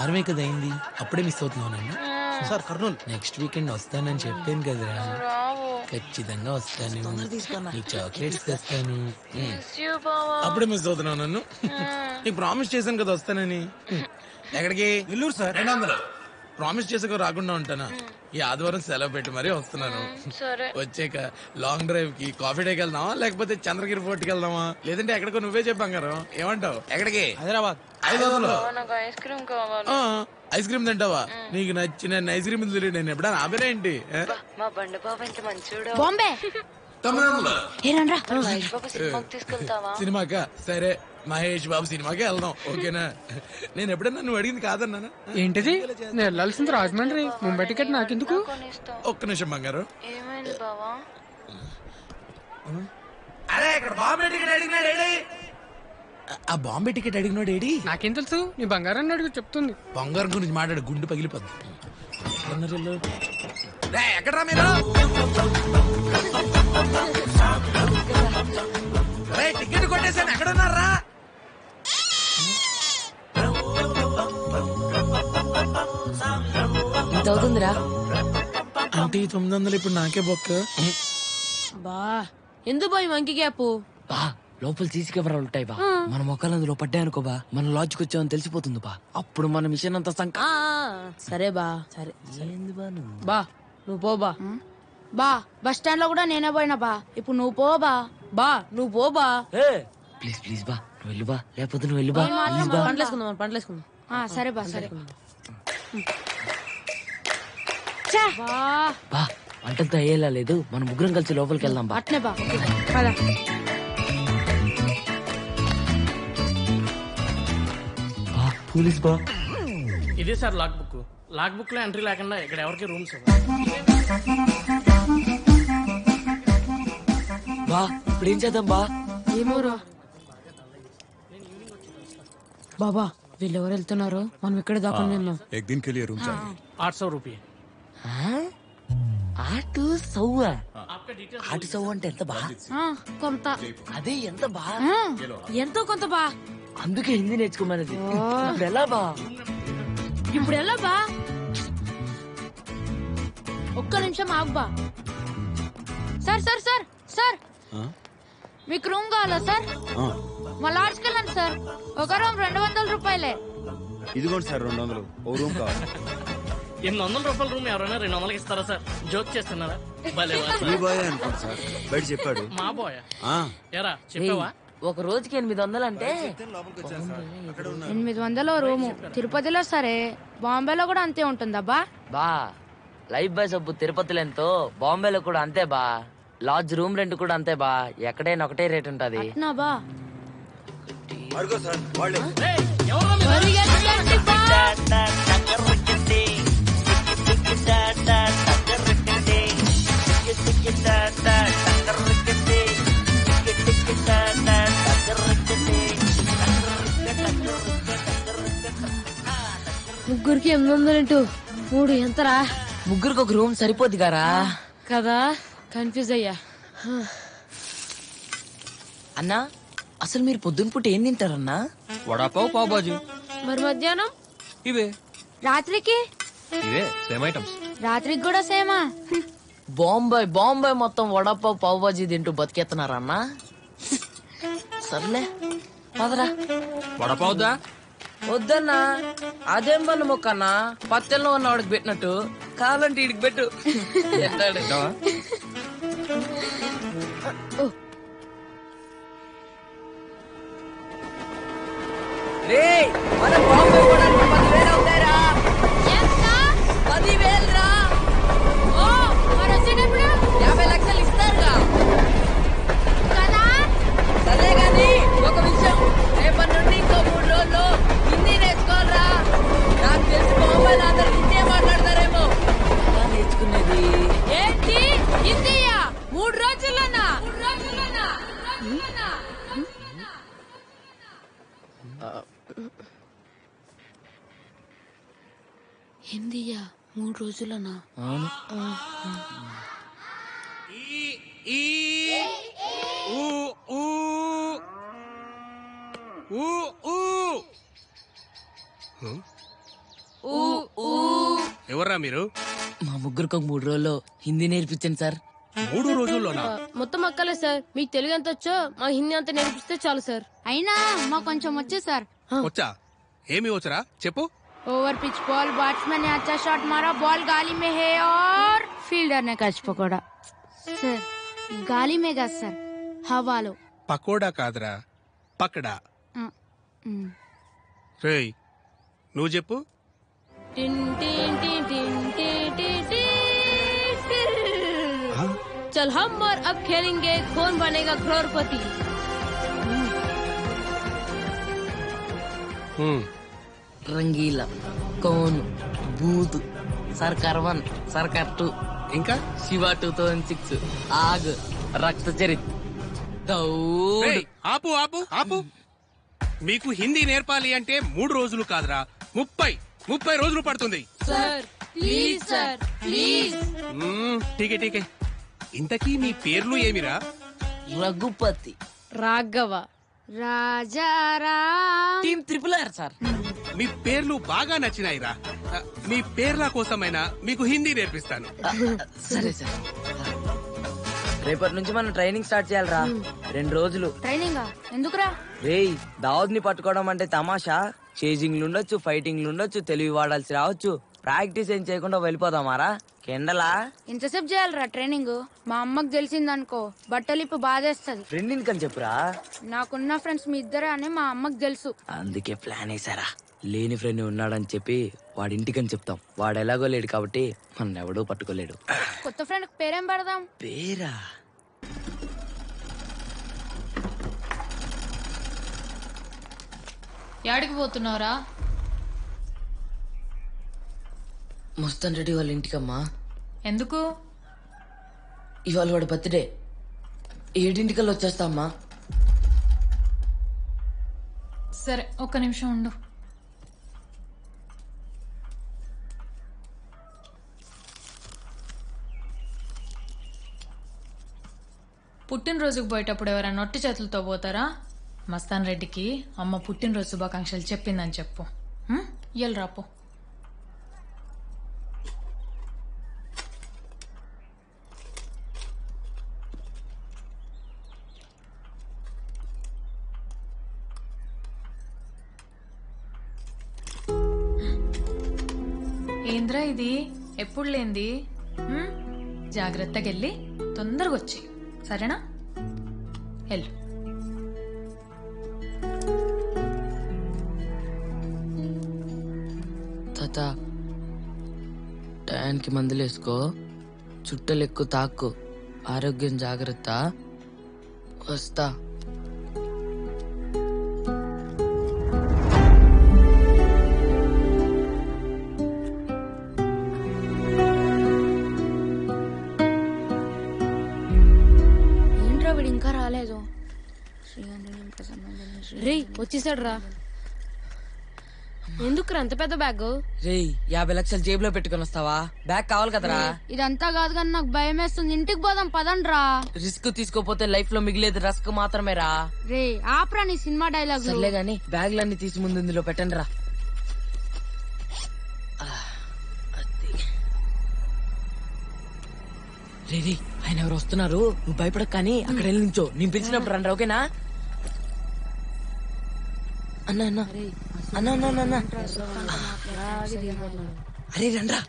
వారమే కదా అయింది? అప్పుడే మిస్ అవుతున్నాను సార్ కర్నూలు. నెక్స్ట్ వీకెండ్ వస్తానని చెప్పాను కదరా. ఖచ్చితంగా వస్తాను. నీకు చాక్లెట్స్ తెస్తాను. అప్పుడే మిస్ అవుతున్నావు నన్ను. నీకు ప్రామిస్ చేశాను కదా వస్తానని. ఎక్కడికి? నెల్లూరు సార్. రెండు వందలు. ప్రామిస్ చేసాక రాకుండా ఉంటానా? ఈ ఆదివారం సెలవు పెట్టి మరీ వస్తున్నాను. సరే. వచ్చాక లాంగ్ డ్రైవ్కి కాఫీ డేకి వెళ్దామా? లేకపోతే చంద్రగిరి ఫోర్ట్కి వెళ్దామా? లేదంటే ఎక్కడికో నువ్వే చెప్పాం ఏమంటావు? ఎక్కడికి? హైదరాబాద్. నాకు ఐస్ క్రీమ్ కావాలి. ఆ, ఐస్ క్రీమ్ తింటావా? నీకు నచ్చిన ఐస్ క్రీమ్ తిని నేను. ఎప్పుడైనా ఆపేనా ఏంటి? ఆ? మా బండి బాబు ఎంత మంచోడు. తీసుకెళ్తావా? సినిమాకా? సరే. మహేష్ బాబు సినిమాకే వెళ్దాం ఓకేనా? నేను ఎప్పుడన్నా నువ్వు అడిగింది కాదన్నానా ఏంటిది? నేను వెళ్ళాల్సింది రాజమండ్రి. ముంబై టికెట్ నాకెందుకు? ఒక్క నిమిషం బంగారు. ఏమైంది బావా? అరే ఇక్కడ బాంబే టికెట్ అడిగినాడు ఏడి? ఆ బాంబే టికెట్ అడిగినాడు ఏడి? నాకేం తెలుసు? నీ బంగారాన్ని అడుగు చెప్తుంది. బంగారం గురించి మాట్లాడు గుండు పగిలిపోద్ది. ఎక్కడ్రా మీరు? టికెట్ కొట్టేసాను ఎక్కడున్నారా? అవుతుందిరా అంటే ఈ తొమ్మిది వందలు ఇప్పుడు నాకే బొక్క. బా ఎందుకు పోయి మంకి గ్యాప్ బా లోపల సీసీ కెమెరాలు ఉంటాయి బా. మన మొక్కలు అందులో పడ్డాయనుకో బా. మన లాడ్జ్కి వచ్చామని తెలిసిపోతుంది బా. అప్పుడు మన మిషన్ అంతా సంక సరే బా సరే బా నువ్వు? బా పో బా. బా బస్ స్టాండ్లో కూడా నేనే పోయినా బా. ఇప్పుడు నువ్వు పో బా. బా నువ్వు పో బా. ప్లీజ్ ప్లీజ్ బా. నువ్వు వెళ్ళు బా. లేకపోతే నువ్వు వెళ్ళు బా. ప్లీజ్ బా. పంటలేసుకుందాం పంటలేసుకుందాం సరే బా సరే. బా బా వంటంతా అయ్యేలా లేదు మన ముగ్గురం కలిసి లోపలికి వెళ్దాం బా అట్నే బా పద బా పోలీస్ బా ఇదే sir log book log book లో ఎంట్రీ లేకుండా ఇక్కడ ఎవరికి రూమ్స్ బా ఇప్పుడు ఏం చేద్దాం బా ఏమోరా బాబా వీళ్ళు ఎవరు వెళ్తున్నారు మనం ఇక్కడ దాకా నిన్నాం एक दिन के लिए रूम चाहिए ఆట్ సో రూపీ ఆటు సవ్వ? ఆటు సవ్వ అంటే ఎంత బా? ఆ, కొంత. అదే ఎంత బా? ఎంతో కొంత బా. అందుకే హిందీ నేర్చుకోమన్నది. ఇప్పుడు ఎలా బా? ఇప్పుడు ఎలా బా? ఒక్క నిమిషం ఆగు బా. Sir sir sir sir. మీకు రూమ్ కావాలా సార్? మా లాడ్జ్కి వెళ్ళండి సార్. ఒక రూమ్ రెండు వందల రూపాయలే. ఇదిగోండి సార్ రెండు వందలు. ఓ రూమ్ కావాలి. ఎనిమిది వందల రూపాయల రూమ్ ఎవరైనా రెండు వందలకి ఇస్తారా సార్? జోక్ చేస్తున్నారా? భలే వారు సార్. ఈ బాయ్ అనుకోండి సార్. బయట చెప్పాడు. మా బాయ్? ఆ, ఎరా చెప్పావా? ఒక రోజుకి ఎనిమిది వందలు అంటే ఎనిమిది వందల రూము. తిరుపతిలో సరే. బాంబేలో కూడా అంతే ఉంటుందబ్బా. బా లైఫ్ బాయ్ సబ్బు తిరుపతిలో ఎంతో బాంబేలో కూడా అంతే బా. లాడ్జ్ రూమ్ రెంట్ కూడా అంతే బా. ఎక్కడైనా ఒకటే రేట్ ఉంటది. నా బా. అడుగో సార్ వాళ్ళే. పరిగెత్తండి బా. ముగ్గురికి ఎనిమిది వందలు మూడు ఎంతరా? ముగ్గురికి ఒక రూమ్ సరిపోద్ది గారా. కదా? కన్ఫ్యూజ్ అయ్యా. అన్నా అసలు మీరు పొద్దున పూట ఏం తింటారన్నా? వడాపావ్ పావ్ బాజీ మరి మధ్యాహ్నం? ఇవే. రాత్రికి? ఇవే సేమ్ ఐటమ్స్. రాత్రికి కూడా సేమా? బాంబాయ్ బాంబాయ్ మొత్తం వడపావ్ పావ్ బాజీ తింటూ బతికేస్తున్నారన్నా సర్లే పదరా. వడాపావ్ దా వద్దన్నా అదేం పన్ను మొక్కన్నా పత్తెల్లో ఉన్న వాడికి పెట్టినట్టు కావాలంటే ఇడికి పెట్టు. రేయ్, మన హిందీయా మూడు రోజులనా? అవును. ఎవర్రా మీరు? మా ముగ్గురికి ఒక మూడు రోజుల్లో హిందీ నేర్పించండి సార్. మూడు రోజుల్లోనా? మొత్తం అక్కలే సార్. మీకు తెలుగు ఎంత వచ్చో మా హిందీ అంత నేర్పిస్తే చాలు సార్. అయినా మాకు కొంచెం వచ్చు సార్. వచ్చా? ఏమి వచ్చరా? చెప్పు. ओवर पिच बॉल बैट्समैन ने अच्छा शॉट मारा बॉल गाली में है और फील्डर ने कैच पकड़ा। सर गाली में गस सर। हवा लो। పకోడా కాదురా పకడా రేయ్ నువ్వు చెప్పు चल हम और अब खेलेंगे कौन बनेगा करोड़पति। हम्म। రంగీలా కోను బూత్ సర్కార్ వన్ సర్కార్ టూ ఇంకా శివ టూ థౌజండ్ సిక్స్ ఆగ్ రక్త చరిత్. ఆపు ఆపు ఆపు. మీకు హిందీ నేర్పాలి అంటే మూడు రోజులు కాదురా. ముప్పై ముప్పై రోజులు పడుతుంది. Sir please sir please. ఇంతకీ మీ పేర్లు ఏమిరా? Raghupati. Raghava. Rajaram team triple R sir. మీ పేర్లు బాగా నచ్చినాయిరా. మీ పేర్ల కోసమైనా మీకు హిందీ నేర్పిస్తాను. సరే సార్. రేపటి నుంచి మనం ట్రైనింగ్ స్టార్ట్ చేయాలిరా. రెండు రోజులు. ట్రైనింగ్? ఎందుకురా? రేయ్ దావద్ని పట్టుకోవడం అంటే తమాషా? చేజింగ్లు ఉండొచ్చు ఫైటింగ్లు ఉండొచ్చు తెలివి వాడాల్సి రావచ్చు. ప్రాక్టీస్ ఏం చేయకుండా వెళ్ళిపోదామారా? కెండలా? ఇంతసేపు చేయాలరా ట్రైనింగ్. మా అమ్మకి తెలిసిందనుకో బట్టలిప్పు బాధేస్తుంది. ఫ్రెండ్ ఇన్కని చెప్పురా? నాకున్న ఫ్రెండ్స్ మీ ఇద్దరే అని మా అమ్మకి తెలుసు. అందుకే ప్లాన్ వేసారా లేని ఫ్రెండ్ ఉన్నాడని చెప్పి వాడి ఇంటికని చెప్తాం. వాడు ఎలాగో లేడు కాబట్టి మన ఎవడూ పట్టుకోలేడు. కొత్త ఫ్రెండ్ పేరేం పెడదాం? పేరా? యాడికి పోతున్నావురా? మస్తాన్ రెడ్డి వాళ్ళ ఇంటికమ్మా. ఎందుకు? ఇవాళ వాడు బర్త్డే. ఏడింటికల్లా వచ్చేస్తా అమ్మా సరే ఒక్క నిమిషం ఉండు. పుట్టినరోజుకు పోయేటప్పుడు ఎవరైనా నొట్టి చేతులతో పోతారా? మస్తాన్ రెడ్డికి అమ్మ పుట్టినరోజు శుభాకాంక్షలు చెప్పిందని చెప్పు. ఇయ్యలు రాపో. ఏంద్రా ఇది? ఎప్పుడు లేంది హ్మ్? జాగ్రత్తగా వెళ్ళి తొందరగా వచ్చి సరేనా? వెళ్ళు తాత టయానికి మందులు వేసుకో చుట్టలు ఎక్కువ తాక్కు. ఆరోగ్యం జాగ్రత్త. వస్తా. వీడు ఇంకా రాలేదు రే వచ్చేసాడు రా ఎందుకు అంత పెద్ద బ్యాగ్ రేయ్ యాభై లక్షలు జేబులో పెట్టుకొని వస్తావా బ్యాగ్ కావాలి కదరా ఇదంతా కాదు కానీ నాకు భయం వేస్తుంది ఇంటికి పోదాం పదండ్రా రిస్క్ తీసుకోపోతే లైఫ్లో మిగిలేది రస్క్ మాత్రమే రా రే ఆప్రా నీ సినిమా డైలాగ్ సర్లే గాని బ్యాగ్లన్నీ తీసి ముందు ఇందులో పెట్టండి రా. రే రే, ఆయన ఎవరు వస్తున్నారు? నువ్వు భయపడక కానీ అక్కడ వెళ్ళి నించో నేను పిలిచినప్పుడు రండి ఓకేనా? అన్న అన్న. అన్న అన్న అన్న, అన్న. అరే రండ్రా.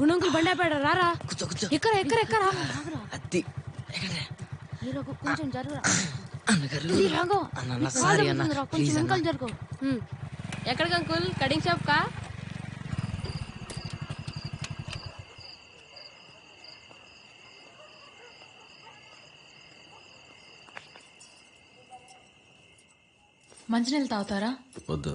గుణంకులు బండి ఆపాడు? రారా. కూర్చో కూర్చో. ఎక్కర ఎక్కర ఎక్కరా అత్తి? కొంచెం జరుగురా. అన్న సారీ అన్న. ఎక్కడికి అంకుల్ కటింగ్ షాప్ కా మంచినీళ్ళు తాగుతారా? వద్దు.